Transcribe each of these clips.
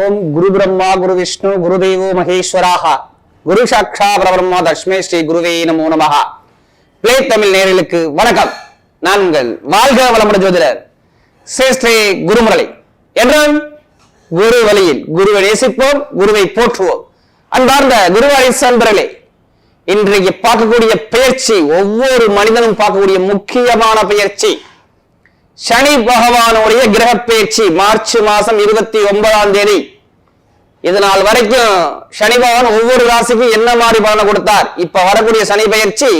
ஓம் குரு பிரம்மா குரு விஷ்ணு குரு தெய்வோ மகேஸ்வராக. குரு சாட்சா பிரபிரம்மா தஷ்மே ஸ்ரீ குருவே நமோ நமஹ. பிளே தமிழ் நேரலுக்கு வணக்கம். நான் உங்கள் வாழ்க வளமுடன் ஜோதிடர் ஸ்ரீ குருமுரளி. என்றும் குரு வழியில் குருவை நேசிப்போம் குருவை போற்றுவோம். அன்பார்ந்த குருவாரி சன்பர்களே இன்றைக்கு பார்க்கக்கூடிய பயிற்சி ஒவ்வொரு மனிதனும் பார்க்கக்கூடிய முக்கியமான பயிற்சி சனி பகவானுடைய கிரக பேச்சு மார்ச் மாசம் இருபத்தி ஒன்பதாம் தேதி. இது நாள் வரைக்கும் சனி பகவான் ஒவ்வொரு ராசிக்கும் என்ன மாதிரி பலனை கொடுத்தார்? இப்ப வரக்கூடிய சனி பயிற்சி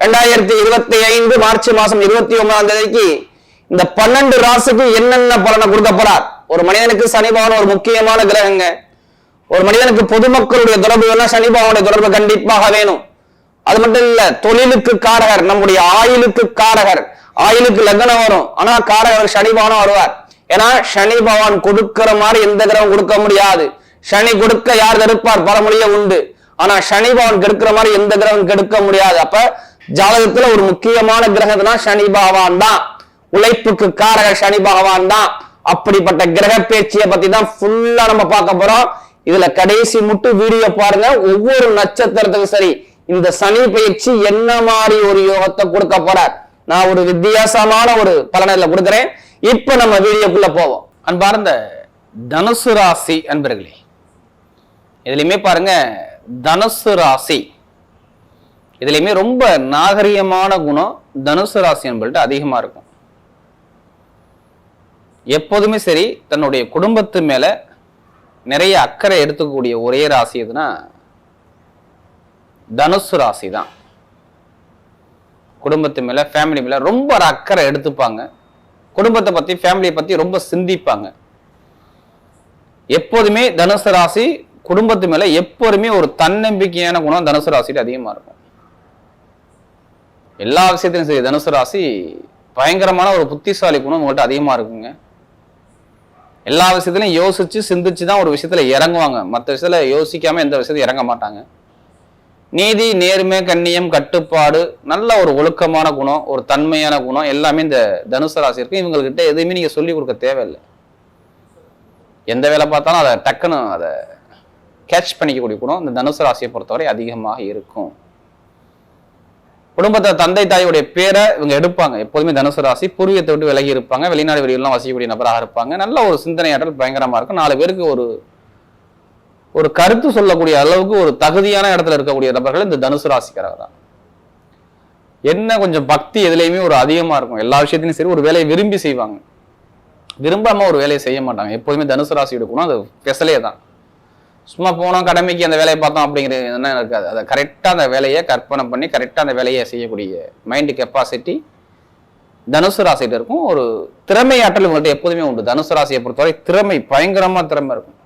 ரெண்டாயிரத்தி இருபத்தி ஐந்து மார்ச் மாசம் இருபத்தி ஒன்பதாம் தேதிக்கு இந்த பன்னெண்டு ராசிக்கு என்னென்ன பலனை கொடுக்க போறார்? ஒரு மனிதனுக்கு சனி பகவான் ஒரு முக்கியமான கிரகங்க. ஒரு மனிதனுக்கு பொதுமக்களுடைய தொடர்பு வேணா சனி பகவானுடைய தொடர்பு கண்டிப்பாக வேணும். அது மட்டும் இல்ல தொழிலுக்கு காரகர் நம்முடைய ஆயுளுக்கு காரகர். ஆயுளுக்கு லக்னம் வரும். ஆனா காரகர் சனி வருவார். ஏன்னா சனி பகவான் கொடுக்கிற மாதிரி எந்த கிரகம் கொடுக்க முடியாது. சனி கொடுக்க யார் தடுப்பார் பரமொழியே உண்டு. ஆனா சனி பகவான் கெடுக்கிற மாதிரி எந்த கிரகம் கெடுக்க முடியாது. அப்ப ஜாதகத்துல ஒரு முக்கியமான கிரகம்னா சனி பகவான் தான். உழைப்புக்கு காரகர் சனி பகவான் தான். அப்படிப்பட்ட கிரக பேச்சியை பத்தி தான் ஃபுல்லா நம்ம பார்க்க போறோம். இதுல கடைசி முட்டு வீடியோ பாருங்க. ஒவ்வொரு நட்சத்திரத்துக்கும் சரி இந்த சனி பயிற்சி என்ன மாதிரி ஒரு யோகத்தை கொடுக்க போறார்? நான் ஒரு வித்தியாசமான ஒரு பலனை கொடுக்குறேன். இப்ப நம்ம வீடியோக்குள்ள போவோம். அன்பார்ந்த தனுசு ராசி அன்பர்களே இதுலையுமே பாருங்க தனுசு ராசி. இதுலையுமே ரொம்ப நாகரிகமான குணம் தனுசு ராசி என்பது அதிகமா இருக்கும். எப்போதுமே சரி தன்னுடைய குடும்பத்து மேல நிறைய அக்கறை எடுத்துக்கக்கூடிய ஒரே ராசி எதுனா தனுசு ராசி தான் குடும்பத்து மேல ஃபேமிலி மேல ரொம்ப ஒரு அக்கறை எடுத்துப்பாங்க. குடும்பத்தை பத்தி ஃபேமிலியை பத்தி ரொம்ப சிந்திப்பாங்க. எப்போதுமே தனுசு ராசி குடும்பத்து மேல எப்போதுமே ஒரு தன்னம்பிக்கையான குணம் தனுசு ராசியில அதிகமா இருக்கும். எல்லா விஷயத்திலும் சரி தனுசு ராசி பயங்கரமான ஒரு புத்திசாலி குணம் உங்கள்கிட்ட அதிகமா இருக்குங்க. எல்லா விஷயத்திலையும் யோசிச்சு சிந்திச்சு தான் ஒரு விஷயத்துல இறங்குவாங்க. மற்ற விஷயத்துல யோசிக்காம எந்த விஷயத்தையும் இறங்க மாட்டாங்க. நீதி நேர்மை கண்ணியம் கட்டுப்பாடு நல்ல ஒரு ஒழுக்கமான குணம் ஒரு தன்மையான குணம் எல்லாமே இந்த தனுசு ராசி இருக்கும் இவங்கக்கிட்ட எதுவுமே நீங்கள் சொல்லி கொடுக்க தேவையில்லை. எந்த வேலை பார்த்தாலும் அதை டக்குன்னு அதை கேட்ச் பண்ணிக்கக்கூடிய குணம் இந்த தனுசு ராசியை பொறுத்தவரை அதிகமாக இருக்கும். குடும்பத்தை தந்தை தாயுடைய பேரை இவங்க எடுப்பாங்க. எப்போதுமே தனுசு ராசி பூர்வீகத்தை விட்டு விலகி இருப்பாங்க. வெளிநாடு வெளியெல்லாம் வசிக்கக்கூடிய நபராக இருப்பாங்க. நல்ல ஒரு சிந்தனையாற்றல் பயங்கரமாக இருக்கும். நாலு பேருக்கு ஒரு ஒரு கருத்து சொல்லக்கூடிய அளவுக்கு ஒரு தகுதியான இடத்துல இருக்கக்கூடிய நபர்கள் இந்த தனுசு ராசிக்காரர் தான். என்ன கொஞ்சம் பக்தி எதுலேயுமே ஒரு அதிகமாக இருக்கும். எல்லா விஷயத்திலையும் சரி ஒரு வேலையை விரும்பி செய்வாங்க. விரும்பாம ஒரு வேலையை செய்ய மாட்டாங்க. எப்போதுமே தனுசு ராசி எடுக்கணும். அது பெசலே தான். சும்மா போனோம் கடமைக்கு அந்த வேலையை பார்த்தோம் அப்படிங்கிறது என்ன இருக்காது. அதை கரெக்டாக அந்த வேலையை கற்பனை பண்ணி கரெக்டாக அந்த வேலையை செய்யக்கூடிய மைண்டு கெப்பாசிட்டி தனுசு ராசிகிட்ட இருக்கும். ஒரு திறமை ஆற்றல் உங்கள்கிட்ட எப்போதுமே உண்டு. தனுசு ராசியை பொறுத்தவரை திறமை பயங்கரமாக திறமை இருக்கும்.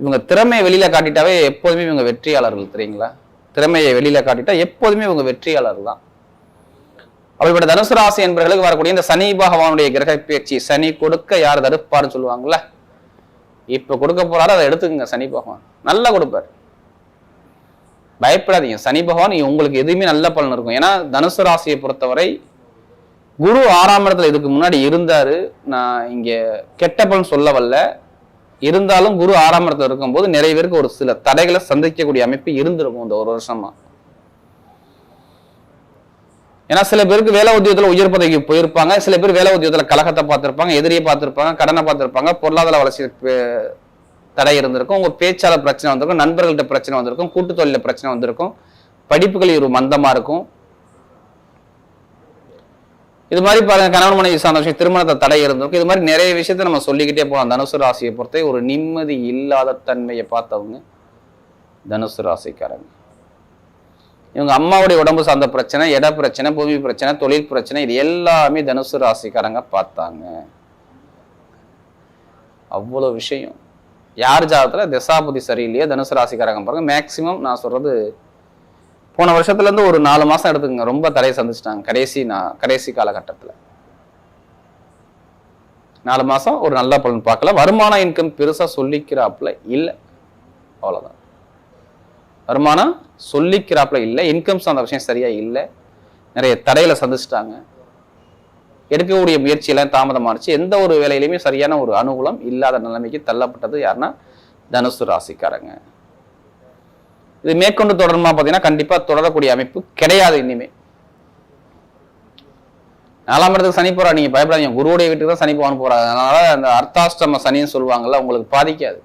இவங்க திறமையை வெளியில காட்டிட்டாவே எப்போதுமே இவங்க வெற்றியாளர்கள் தெரியுங்களா? திறமையை வெளியில காட்டிட்டா எப்போதுமே இவங்க வெற்றியாளர் தான். அப்படிப்பட்ட தனுசு ராசி என்பவர்களுக்கு வரக்கூடிய இந்த சனி பகவானுடைய கிரக பேச்சு சனி கொடுக்க யார் தடுப்பாருன்னு சொல்லுவாங்கல்ல? இப்ப கொடுக்க போறாரு அதை எடுத்துக்கங்க சனி பகவான். நல்லா கொடுப்பார். பயப்படாதீங்க. சனி பகவான் உங்களுக்கு எதுவுமே நல்ல பலன் இருக்கும். ஏன்னா தனுசு ராசியை பொறுத்தவரை குரு ஆறாம் இடத்துல இதுக்கு முன்னாடி இருந்தாரு. நான் இங்க கெட்ட பலன் சொல்ல வரல இருந்தாலும் குரு ஆறாம் இடத்துல இருக்கும்போது நிறைய பேருக்கு ஒரு சில தடைகளை சந்திக்கக்கூடிய அமைப்பு இருந்திருக்கும் இந்த ஒரு வருஷமா. ஏன்னா சில பேருக்கு வேலை உத்தியோகத்தில் உயர் பதவிக்கு போயிருப்பாங்க சில பேர் வேலை உத்தியோகத்தில் கலகத்தை பார்த்திருப்பாங்க எதிரியை பார்த்துருப்பாங்க கடனை பார்த்திருப்பாங்க பொருளாதார வளர்ச்சி தடை இருந்திருக்கும் உங்கள் பேச்சாளர் பிரச்சனை வந்திருக்கும் நண்பர்கள்ட்ட பிரச்சனை வந்திருக்கும் கூட்டு தொழில பிரச்சனை வந்திருக்கும் படிப்புகளில் ஒரு மந்தமா இருக்கும். இது மாதிரி பாருங்க கணவன் மனைவி சார்ந்த விஷயம் திருமணத்தை தடை இருந்திருக்கும் இது மாதிரி நிறைய விஷயத்த நம்ம சொல்லிக்கிட்டே போகலாம். தனுசு ராசியை பொறுத்த ஒரு நிம்மதி இல்லாத தன்மையை பார்த்தவங்க தனுசு ராசிக்காரங்க. இவங்க அம்மாவுடைய உடம்பு சார்ந்த பிரச்சனை இட பிரச்சனை பூமி பிரச்சனை தொழில் பிரச்சனை இது எல்லாமே தனுசு ராசிக்காரங்க பார்த்தாங்க. அவ்வளோ விஷயம். யார் ஜாதகத்தில் திசாபுதி சரியில்லையோ தனுசு ராசிக்காரங்க பாருங்க மேக்சிமம் நான் சொல்றது போன வருஷத்துல இருந்து ஒரு நாலு மாசம் எடுத்துக்கங்க. ரொம்ப தடையை சந்திச்சிட்டாங்க. கடைசி நான் கடைசி காலகட்டத்துல. நாலு மாசம் ஒரு நல்ல பலன் பார்க்கல. வருமான இன்கம் பெருசா சொல்லிக்கிறாப்புல இல்லை. அவ்வளவுதான். வருமானம் சொல்லிக்கிறாப்புல இல்லை. இன்கம் சார்ந்த விஷயம் சரியா இல்லை. நிறைய தடையில சந்திச்சிட்டாங்க. எடுக்கக்கூடிய முயற்சியெல்லாம் தாமதமானுச்சு எந்த ஒரு வேலையிலையுமே சரியான ஒரு அனுகூலம் இல்லாத நிலைமைக்கு தள்ளப்பட்டது யாருன்னா தனுசு ராசிக்காரங்க. இது மேற்கொண்டு தொடருமா பார்த்தீங்கன்னா கண்டிப்பா தொடரக்கூடிய அமைப்பு கிடையாது இனிமே. நாலாம் இடத்துக்கு சனி போறா நீங்க பயப்படாதீங்க. குருவுடைய வீட்டுக்கு தான் சனி போவான்னு போறாரு. அதனால அந்த அர்த்தாஷ்டம சனின்னு சொல்லுவாங்கல்ல உங்களுக்கு பாதிக்காது.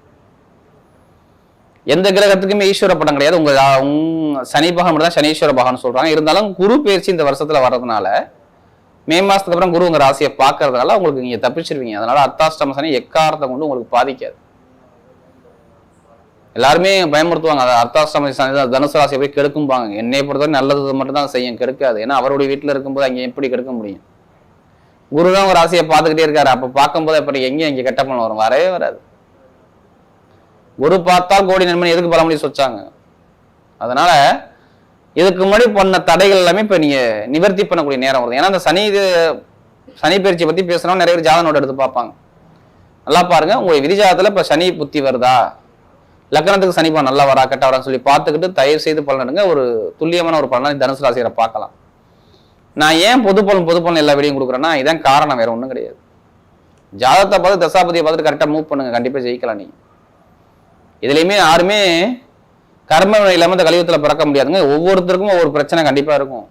எந்த கிரகத்துக்குமே ஈஸ்வர படம் கிடையாது. உங்க சனி பகம் தான் சனீஸ்வர பகவான் சொல்றாங்க. இருந்தாலும் குரு பயிற்சி இந்த வருஷத்துல வர்றதுனால மே மாசத்துக்கு அப்புறம் குரு உங்க ராசியை பார்க்கறதுனால உங்களுக்கு நீங்க தப்பிச்சிருவீங்க. அதனால அர்த்தாஷ்டம சனி எக்காரத்தை கொண்டு உங்களுக்கு பாதிக்காது. எல்லாருமே பயமுறுத்துவாங்க. அதை அர்த்தாஷ்டம தனுசு ராசியை போய் கெடுக்கும்பாங்க. என்னை பொறுத்தவரை நல்லது மட்டும் தான் செய்யும். கெடுக்காது. ஏன்னா அவருடைய வீட்டுல இருக்கும்போது அங்கே எப்படி கெடுக்க முடியும்? குரு தான் ஒரு ராசியை பார்த்துக்கிட்டே இருக்காரு. அப்ப பார்க்கும்போது அப்படி எங்கேயும் இங்க கெட்ட பலன் வரும்? வரவே வராது. குரு பார்த்தா கோடி நன்மை எதுக்கு பலமொழி சொச்சாங்க? அதனால இதுக்கு முன்னாடி பண்ண தடைகள் எல்லாமே இப்ப நீங்க நிவர்த்தி பண்ணக்கூடிய நேரம் வருது. ஏன்னா அந்த சனி இது சனி பயிற்சியை பத்தி பேசுறோம் நிறைய பேர் ஜாதனோட எடுத்து பார்ப்பாங்க. நல்லா பாருங்க. உங்களுடைய விரிஜாதத்தில் இப்ப சனி புத்தி வருதா? லக்னத்துக்கு சனி நல்லா வரா கெட்ட வரான்னு சொல்லி பார்த்துக்கிட்டு தயவு செய்து பலனடுங்க ஒரு துல்லியமான ஒரு பலனை தனுசு ராசியரை பார்க்கலாம். நான் ஏன் பொது பலன் பொது பலன் எல்லா வெளியும் கொடுக்குறேன்னா இதான் காரணம் வேற ஒன்றும் கிடையாது. ஜாதகத்தை பார்த்து தசாபதியை பார்த்துட்டு கரெக்டாக மூவ் பண்ணுங்க. கண்டிப்பாக ஜெயிக்கலாம் நீ இதுலையுமே யாருமே கர்ம இல்லாமல் இந்த கலியுகத்துல பிறக்க முடியாதுங்க. ஒவ்வொருத்தருக்கும் ஒவ்வொரு பிரச்சனை கண்டிப்பாக இருக்கும்.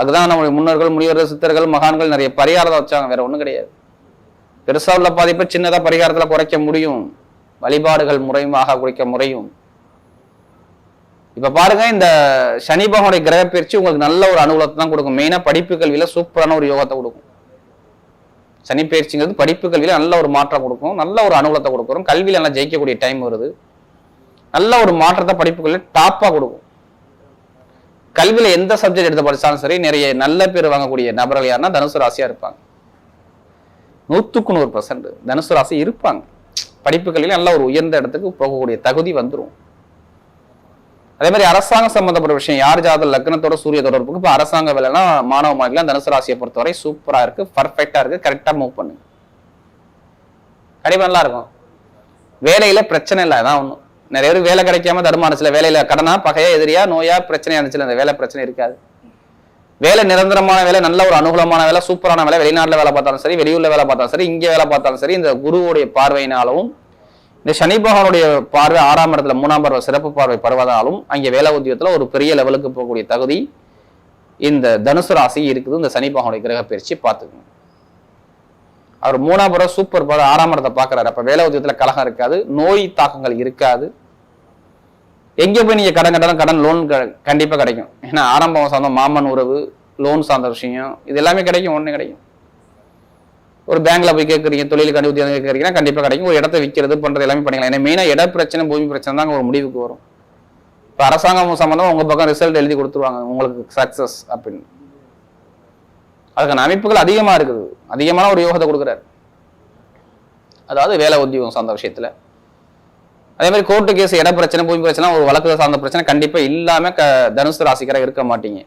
அதுதான் நம்முடைய முன்னோர்கள் முனிவர்கள் சித்தர்கள் மகான்கள் நிறைய பரிகாரத்தை வச்சாங்க. வேற ஒன்றும் கிடையாது. பெருசாக உள்ள பாதிப்பை சின்னதாக பரிகாரத்தில் குறைக்க முடியும். வழிபாடுகள் முறையுமாக குறிக்க முறையும். இப்ப பாருங்க இந்த சனி பகவானுடைய கிரக பயிற்சி உங்களுக்கு நல்ல ஒரு அனுகூலத்தை தான் கொடுக்கும். மெயினா படிப்பு கல்வியில சூப்பரான ஒரு யோகத்தை கொடுக்கும். சனி பயிற்சிங்கிறது படிப்பு கல்வியில நல்ல ஒரு மாற்றம் கொடுக்கும். நல்ல ஒரு அனுகூலத்தை கொடுக்கும். கல்வியில நல்லா ஜெயிக்கக்கூடிய டைம் வருது. நல்ல ஒரு மாற்றத்தை படிப்புகளில் டாப்பா கொடுக்கும். கல்வியில எந்த சப்ஜெக்ட் எடுத்து படிச்சாலும் சரி நிறைய நல்ல பேர் வாங்கக்கூடிய நபர்கள் யாருன்னா தனுசு ராசியா இருப்பாங்க. நூத்துக்கு நூறு பர்சன்ட் தனுசு ராசி இருப்பாங்க. படிப்புகளில் நல்ல ஒரு உயர்ந்த இடத்துக்கு போகக்கூடிய தகுதி வந்துடும் அதே மாதிரி அரசாங்கம் சம்பந்தப்பட்ட விஷயம் யார் ஜாதக லக்னத்தோட சூரிய தொடர்புக்கு இப்போ அரசாங்க வேலைனா மாணவ மாணவிகள் தனுசு ராசியை பொறுத்தவரை சூப்பராக இருக்கு பர்ஃபெக்டாக இருக்கு கரெக்டாக மூவ் பண்ணுங்க. கண்டிப்பா நல்லா இருக்கும். வேலையில் பிரச்சனை இல்லை அதான் ஒன்றும் நிறைய பேர் வேலை கிடைக்காம தடுமாறுச்சுல வேலையில் கடனா பகையா எதிரியா நோயா பிரச்சனையாக இருந்துச்சுல அந்த வேலை பிரச்சனை இருக்காது. வேலை நிரந்தரமான வேலை நல்ல ஒரு அனுகூலமான வேலை சூப்பரான வேலை வெளிநாட்டில் வேலை பார்த்தாலும் சரி வெளியூரில் வேலை பார்த்தாலும் சரி இங்கே வேலை பார்த்தாலும் சரி இந்த குருவுடைய பார்வையினாலும் இந்த சனி பகவானுடைய பார்வை ஆறாம் இடத்துல மூணாம் பருவ சிறப்பு பார்வை பருவதாலும் அங்கே வேலை உத்தியோகத்தில் ஒரு பெரிய லெவலுக்கு போகக்கூடிய தகுதி இந்த தனுசு ராசி இருக்குது. இந்த சனி பகவானுடைய கிரக பயிற்சி பார்த்துக்கணும் அவர் மூணாம் பருவம் சூப்பர் பருவம் ஆறாம் இடத்தை பார்க்குறாரு. அப்போ வேலை உத்தியோகத்தில் கலகம் இருக்காது நோய் தாக்கங்கள் இருக்காது. எங்க போய் நீங்க கடன் கட்டாலும்? கடன் லோன் கண்டிப்பா கிடைக்கும். ஏன்னா ஆரம்பம் சார்ந்த மாமன் உறவு லோன் சார்ந்த விஷயம் இது எல்லாமே கிடைக்கும் ஒண்ணு கிடைக்கும். ஒரு பேங்க்ல போய் கேட்குறீங்க தொழிலுக்கு உத்தியோகம் கேட்குறீங்கன்னா கண்டிப்பா கிடைக்கும். ஒரு இடத்த விற்கிறது பண்றது எல்லாமே பண்ணிக்கலாம். ஏன்னா மெயினா இட பிரச்சனை பூமி பிரச்சனை தான் ஒரு முடிவுக்கு வரும். இப்போ அரசாங்கம் சம்பந்தம் உங்க பக்கம் ரிசல்ட் எழுதி கொடுத்துருவாங்க. உங்களுக்கு சக்சஸ் அப்படின்னு. அதுக்கான அமைப்புகள் அதிகமா இருக்குது. அதிகமான ஒரு யோகத்தை கொடுக்குறாரு. அதாவது வேலை உத்தியோகம் சார்ந்த விஷயத்துல. அதே மாதிரி கோர்ட்டு கேஸ் இட பிரச்சனை பூமி பிரச்சனை ஒரு வழக்கு சார்ந்த பிரச்சனை கண்டிப்பா இல்லாம க தனுசு ராசிக்கார இருக்க மாட்டீங்க.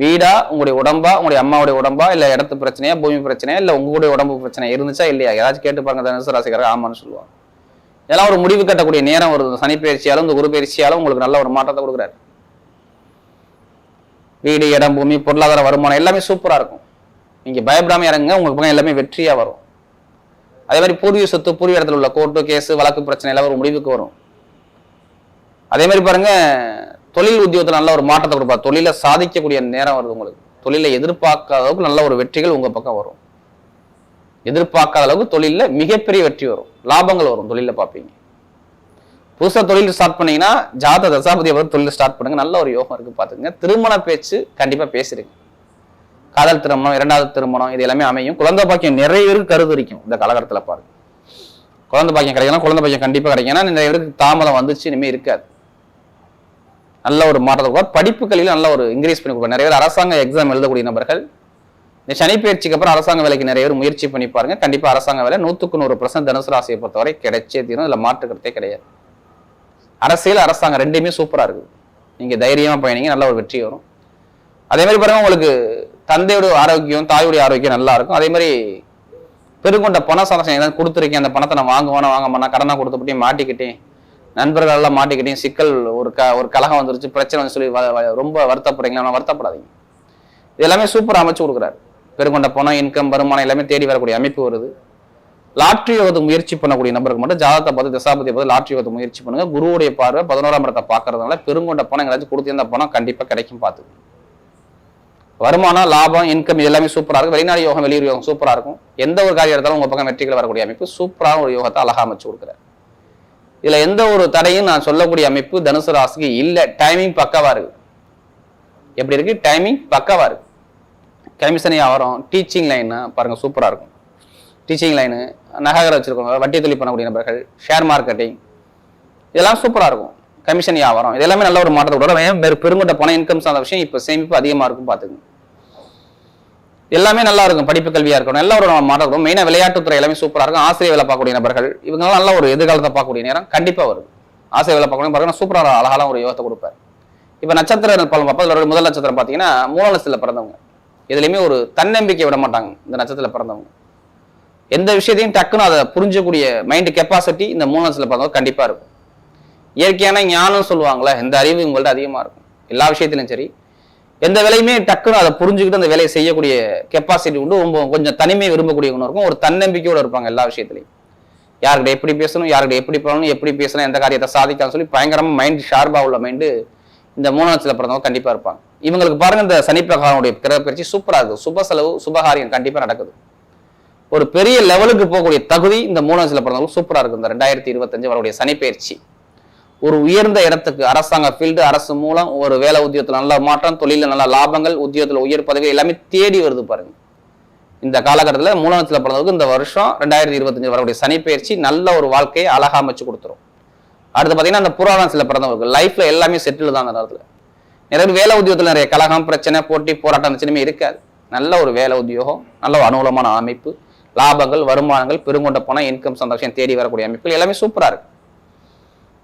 வீடா உங்களுடைய உடம்பா உங்களுடைய அம்மாவுடைய உடம்பா இல்ல இடத்து பிரச்சனையா பூமி பிரச்சனையா இல்ல உங்களுடைய உடம்பு பிரச்சனை இருந்துச்சா இல்லையா? ஏதாச்சும் கேட்டு பாருங்க தனுசு ராசிக்காரர் ஆமான்னு சொல்லுவாங்க. இதெல்லாம் ஒரு முடிவு கட்டக்கூடிய நேரம் வருது. சனி பயிற்சியாலும் இந்த குரு பயிற்சியாலும் உங்களுக்கு நல்ல ஒரு மாற்றத்தை கொடுக்குறாரு. வீடு இடம் பூமி பொருளாதார வருமானம் எல்லாமே சூப்பராக இருக்கும். நீங்கள் பயப்படாமல் இறங்குங்க உங்களுக்கு பக்கம் எல்லாமே வெற்றியாக வரும். அதே மாதிரி பூர்வீக சொத்து பூர்வீக இடத்துல உள்ள கோர்ட்டு கேஸ் வழக்கு பிரச்சனை எல்லாம் ஒரு முடிவுக்கு வரும். அதே மாதிரி பாருங்க தொழில் உத்தியோகத்தில் நல்ல ஒரு மாற்றத்தை கொடுப்பார் தொழிலை சாதிக்கக்கூடிய நேரம் வருது உங்களுக்கு. தொழிலை எதிர்பார்க்காத அளவுக்கு நல்ல ஒரு வெற்றிகள் உங்க பக்கம் வரும். எதிர்பார்க்காத அளவுக்கு தொழிலில் மிகப்பெரிய வெற்றி வரும். லாபங்கள் வரும் தொழில பார்ப்பீங்க. புதுசா தொழில் ஸ்டார்ட் பண்ணீங்கன்னா ஜாத தசாபதி வந்து தொழில் ஸ்டார்ட் பண்ணுங்க. நல்ல ஒரு யோகம் இருக்கு பாத்துக்கங்க திருமண பேச்சு கண்டிப்பா பேசிடுங்க. காதல் திருமணம் இரண்டாவது திருமணம் இது எல்லாமே அமையும். குழந்தை பாக்கியம் நிறைய பேருக்கு கருதுரிக்கும் இந்த காலகட்டத்தில் பாருங்க. குழந்தை பாக்கியம் கிடைக்கலாம் குழந்தை பாக்கியம் கண்டிப்பாக கிடைக்கும். நிறைய பேருக்கு தாமதம் வந்துச்சு இனிமேல் இருக்காது. நல்ல ஒரு மாற்றத்தை கொடுப்பார் படிப்புகளில் நல்ல ஒரு இன்க்ரீஸ் பண்ணி கொடுப்பார் நிறைய பேர் அரசாங்க எக்ஸாம் எழுதக்கூடிய நபர்கள் இந்த சனி பயிற்சிக்கு அப்புறம் அரசாங்க வேலைக்கு நிறைய பேர் முயற்சி பண்ணி பாருங்க. கண்டிப்பாக அரசாங்க வேலை நூற்றுக்கு நூறு பர்சன்ட் தனுசு ராசியை பொறுத்தவரை கிடைச்சே தீரும். இதுல மாற்றுக்கிறதே கிடையாது. அரசியல் அரசாங்கம் ரெண்டுமே சூப்பராக இருக்குது. நீங்கள் தைரியமாக பயணிங்க நல்ல ஒரு வெற்றி வரும். அதே மாதிரி பாருங்க உங்களுக்கு தந்தையோட ஆரோக்கியம் தாயுடைய ஆரோக்கியம் நல்லா இருக்கும். அதே மாதிரி பெருங்கொண்ட பண சந்தோஷம் ஏதாவது கொடுத்துருக்கேன். அந்த பணத்தை நான் வாங்குவானா வாங்க மாட்டேன் கடனா கொடுத்துப்பட்டி மாட்டிக்கிட்டேன். நண்பர்கள் எல்லாம் மாட்டிக்கிட்டேன். சிக்கல் ஒரு க ஒரு கலகம் வந்துருச்சு பிரச்சனை வந்து சொல்லி ரொம்ப வருத்தப்படுறீங்களா? வருத்தப்படாதீங்க. இது எல்லாமே சூப்பரா அமைச்சு கொடுக்குறாரு. பெருங்கொண்ட பணம் இன்கம் வருமானம் எல்லாமே தேடி வரக்கூடிய அமைப்பு வருது. லாட்ரி யோகத்துக்கு முயற்சி பண்ணக்கூடிய நபருக்கு மட்டும் ஜாதகத்தை பார்த்து தசாபதி பார்த்து லாட்ரி யோகத்தை முயற்சி பண்ணுங்க. குருவுடைய பார்வை பதினோராம் இடத்தை பார்க்கறதுனால பெருங்கொண்ட பணம் எங்கேயாச்சும் கொடுத்திருந்த பணம் கண்டிப்பாக கிடைக்கும் பார்த்து வருமானம் லாபம் இன்கம் எல்லாமே சூப்பராக இருக்கும். வெளிநாடு யோகம் வெளியூர் யோகம் சூப்பராக இருக்கும். எந்த ஒரு காரியம் எடுத்தாலும் உங்கள் பக்கம் வெற்றிகள் வரக்கூடிய அமைப்பு சூப்பரான ஒரு யோகத்தை அழகா அமைச்சு கொடுக்குறாரு. இதில் எந்த ஒரு தடையும் நான் சொல்லக்கூடிய அமைப்பு தனுசு ராசிக்கு இல்லை. டைமிங் பக்காவா இருக்குது எப்படி இருக்குது டைமிங் பக்காவா இருக்குது கமிஷன் வியாபாரம் டீச்சிங் லைன் பாருங்கள் சூப்பராக இருக்கும். டீச்சிங் லைனு நகர வச்சிருக்கவங்க வட்டி தொழில் பண்ணக்கூடிய நபர்கள் ஷேர் மார்க்கெட்டிங் இதெல்லாம் சூப்பராக இருக்கும். கமிஷன் வியாபாரம் இது எல்லாமே நல்ல ஒரு மாற்றத்தை கொடுக்கும் பெருங்கொண்ட பணம் இன்கம் சார்ந்த விஷயம் இப்போ சேமிப்பு அதிகமாக இருக்கும் பார்த்துக்கணும் எல்லாமே நல்லா இருக்கும் படிப்பு கல்வியா இருக்கணும் எல்லா ஒரு மாற்றணும் இருக்கும் மெயினாக விளையாட்டுத்துறை எல்லாமே சூப்பரா இருக்கும். ஆசிரியர் வேலை பார்க்கக்கூடிய நபர்கள் இவங்க நல்ல ஒரு எதிர்காலத்தை பார்க்கக்கூடிய நேரம் கண்டிப்பா வரும் ஆசிரியர் வேலை பார்க்கணும் பாருங்க சூப்பராக அழகான ஒரு யோகத்தை கொடுப்பாரு. இப்போ நட்சத்திர பலன் பார்ப்போம். அதில் முதல் நட்சத்திரம் பார்த்தீங்கன்னா மூல நட்சத்திரத்தில் பிறந்தவங்க. எதுலையுமே ஒரு தன்னம்பிக்கை விட மாட்டாங்க இந்த நட்சத்திரத்தில் பிறந்தவங்க. எந்த விஷயத்தையும் டக்குன்னு அதை புரிஞ்சக்கூடிய மைண்ட் கெப்பாசிட்டி இந்த மூணு நட்சத்திரத்தில் பிறந்தவங்க கண்டிப்பா இருக்கும். இயற்கையான ஞானம் சொல்லுவாங்களே இந்த அறிவு உங்கள்ட்ட அதிகமா இருக்கும். எல்லா விஷயத்திலும் சரி எந்த வேலையுமே டக்குன்னு அதை புரிஞ்சுக்கிட்டு அந்த வேலையை செய்யக்கூடிய கெப்பாசிட்டி உண்டு. ரொம்ப கொஞ்சம் தனிமை விரும்பக்கூடியவங்க இருக்கும். ஒரு தன்னம்பிக்கையோடு இருப்பாங்க எல்லா விஷயத்துலையும். யார்கிட்ட எப்படி பேசணும் யார்கிட்ட எப்படி பண்ணணும் எப்படி பேசணும் எந்த காரியத்தை சாதிக்கலாம் சொல்லி பயங்கரமாக மைண்ட் ஷார்ப்பாக உள்ள மைண்டு இந்த மூணாவதுல பிறந்தவங்க கண்டிப்பாக இருப்பாங்க. இவங்களுக்கு பாருங்க இந்த சனி பிரகாரனுடைய கிரக பயிற்சி சுப செலவு சுபகாரியம் கண்டிப்பாக நடக்குது. ஒரு பெரிய லெவலுக்கு போகக்கூடிய தகுதி இந்த மூணாவதுல பிறந்தவங்களுக்கு சூப்பராக இருக்கும் இந்த ரெண்டாயிரத்தி இருபத்தஞ்சு வரக்கூடிய சனி பயிற்சி. ஒரு உயர்ந்த இடத்துக்கு அரசாங்க ஃபீல்டு அரசு மூலம் ஒரு வேலை உத்தியோகத்தில் நல்ல மாற்றம் தொழிலில் நல்ல லாபங்கள் உத்தியோகத்தில் உயர் பதவி எல்லாமே தேடி வருது பாருங்க. இந்த காலகட்டத்தில் மூலத்தில் பிறந்தவருக்கு இந்த வருஷம் ரெண்டாயிரத்தி இருபத்தஞ்சு வரக்கூடிய சனிப்பயிற்சி நல்ல ஒரு வாழ்க்கையை அழகாக அமைச்சு கொடுத்துரும். அடுத்து பார்த்தீங்கன்னா அந்த புராணத்தில் பிறந்தவருக்கு லைஃப்ல எல்லாமே செட்டில் தான் அந்த நேரத்தில் நிறைய வேலை உத்தியோகத்தில் நிறைய கலகம் பிரச்சனை போட்டி போராட்டம் அந்த இருக்காது. நல்ல ஒரு வேலை உத்தியோகம் நல்ல ஒரு அனுகூலமான அமைப்பு லாபங்கள் வருமானங்கள் பெருங்கொண்ட பணம் இன்கம் சந்தோஷம் தேடி வரக்கூடிய அமைப்புகள் எல்லாமே சூப்பராக இருக்கு.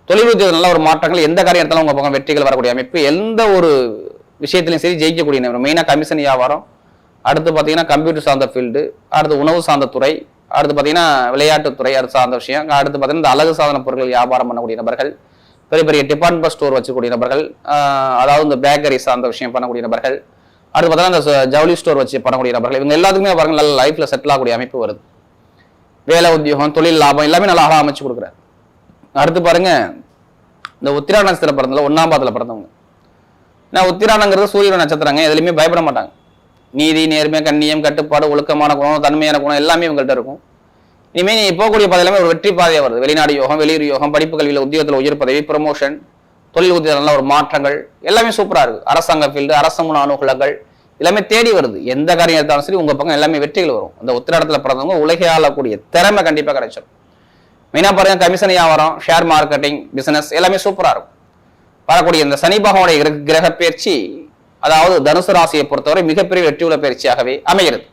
தொழில் நல்ல ஒரு மாற்றங்கள் எந்த காரியம் எடுத்தாலும் உங்க பக்கம் வெற்றிகள் வரக்கூடிய அமைப்பு எந்த ஒரு விஷயத்திலையும் சரி ஜெயிக்கக்கூடிய மெயினாக கமிஷன் வியாபாரம் அடுத்து பார்த்தீங்கன்னா கம்ப்யூட்டர் சார்ந்த ஃபீல்டு அடுத்து உணவு சார்ந்த துறை அடுத்து பார்த்தீங்கன்னா விளையாட்டுத்துறை அது சார்ந்த விஷயம். அடுத்து பார்த்தீங்கன்னா இந்த அழகு சாதன பொருட்கள் வியாபாரம் பண்ணக்கூடிய நபர்கள் பெரிய பெரிய டிபார்ட்மெண்ட் ஸ்டோர் வச்சுக்கூடிய நபர்கள் அதாவது இந்த பேக்கரி சார்ந்த விஷயம் பண்ணக்கூடிய நபர்கள் அடுத்து பார்த்தீங்கன்னா இந்த ஜவுளி ஸ்டோர் வச்சு பண்ணக்கூடிய நபர்கள் இவங்க எல்லாத்துக்குமே பாருங்கள் நல்ல லைஃப்பில் செட்டில் ஆகக்கூடிய அமைப்பு வருது. வேலை உத்தியோகம் தொழில் லாபம் எல்லாமே நல்லா அழகா அமைச்சு கொடுக்குறாரு. அடுத்து பாருங்க. இந்த உத்திரா நட்சத்திர பிறந்தல ஒன்னாம் பாதத்தில் பிறந்தவங்க. நான் உத்திராடங்கிறது சூரிய நட்சத்திரங்க எதுலையுமே பயப்பட மாட்டாங்க. நீதி நேர்மை கண்ணியம் கட்டுப்பாடு ஒழுக்கமான குணம் தன்மையான குணம் எல்லாமே இவங்கள்ட்ட இருக்கும். இனிமே நீ போகக்கூடிய பாதை ஒரு வெற்றி பாதையாக வருது. வெளிநாடு யோகம் வெளியூர் யோகம் படிப்பு கல்வியில் உத்தியோகத்தில் உயர் பதவி ப்ரமோஷன் தொழில் உத்தியோகம் நல்ல ஒரு மாற்றங்கள் எல்லாமே சூப்பராக இருக்கு. அரசாங்க ஃபீல்டு அரசமுன அனுகூலங்கள் எல்லாமே தேடி வருது. எந்த காரியம் எடுத்தாலும் சரி உங்கள் பக்கம் எல்லாமே வெற்றிகள் வரும். அந்த உத்திராடத்தில் பிறந்தவங்க உலகையாளக்கூடிய திறமை கண்டிப்பாக கிடைச்சிடும் மெயினாக பாருங்கள் கமிஷன் வியாபாரம் ஷேர் மார்க்கெட்டிங் பிஸ்னஸ் எல்லாமே சூப்பராக இருக்கும். வரக்கூடிய இந்த சனி பகவானுடைய கிரக பயிற்சி அதாவது தனுசு ராசியை பொறுத்தவரை மிகப்பெரிய வெற்றியுள்ள பயிற்சியாகவே அமைகிறது.